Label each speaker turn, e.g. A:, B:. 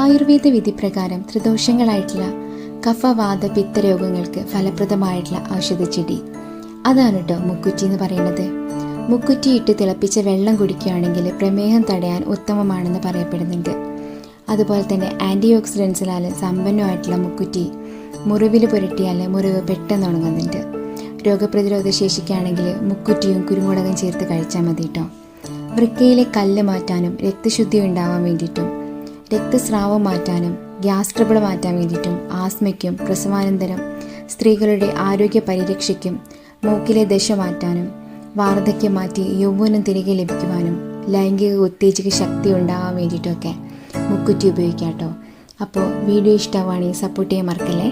A: ആയുർവേദ വിധി പ്രകാരം ത്രിദോഷങ്ങളായിട്ടുള്ള കഫവാദ പിത്ത രോഗങ്ങൾക്ക് ഫലപ്രദമായിട്ടുള്ള ഔഷധച്ചെടി അതാണ് കേട്ടോ മുക്കുറ്റി എന്ന് പറയുന്നത്. മുക്കുറ്റി ഇട്ട് തിളപ്പിച്ച വെള്ളം കുടിക്കുകയാണെങ്കിൽ പ്രമേഹം തടയാൻ ഉത്തമമാണെന്ന് പറയപ്പെടുന്നുണ്ട്. അതുപോലെ തന്നെ ആന്റി ഓക്സിഡൻസിനാൽ സമ്പന്നമായിട്ടുള്ള മുക്കുറ്റി മുറിവിൽ പുരട്ടിയാൽ മുറിവ് പെട്ടെന്ന് ഉണങ്ങുന്നുണ്ട്. രോഗപ്രതിരോധ ശേഷിക്കാണെങ്കിൽ മുക്കുറ്റിയും കുരുമുളകും ചേർത്ത് കഴിച്ചാൽ മതി കേട്ടോ വൃക്കയിലെ കല്ല് മാറ്റാനും രക്തശുദ്ധി ഉണ്ടാവാൻ വേണ്ടിയിട്ടും രക്തസ്രാവം മാറ്റാനും ഗ്യാസ് ട്രബിൾ മാറ്റാൻ വേണ്ടിയിട്ടും ആസ്മയ്ക്കും പ്രസവാനന്തരം സ്ത്രീകളുടെ ആരോഗ്യ പരിരക്ഷയ്ക്കും മൂക്കിലെ ദശ മാറ്റാനും വാർദ്ധക്യം മാറ്റി യൗവനം തിരികെ ലഭിക്കുവാനും ലൈംഗിക ഉത്തേജക ശക്തി ഉണ്ടാവാൻ വേണ്ടിയിട്ടൊക്കെ മുക്കുറ്റി ഉപയോഗിക്കാം കേട്ടോ. അപ്പോൾ വീഡിയോ ഇഷ്ടമാണെങ്കിൽ സപ്പോർട്ട് ചെയ്യാൻ മറക്കല്ലേ?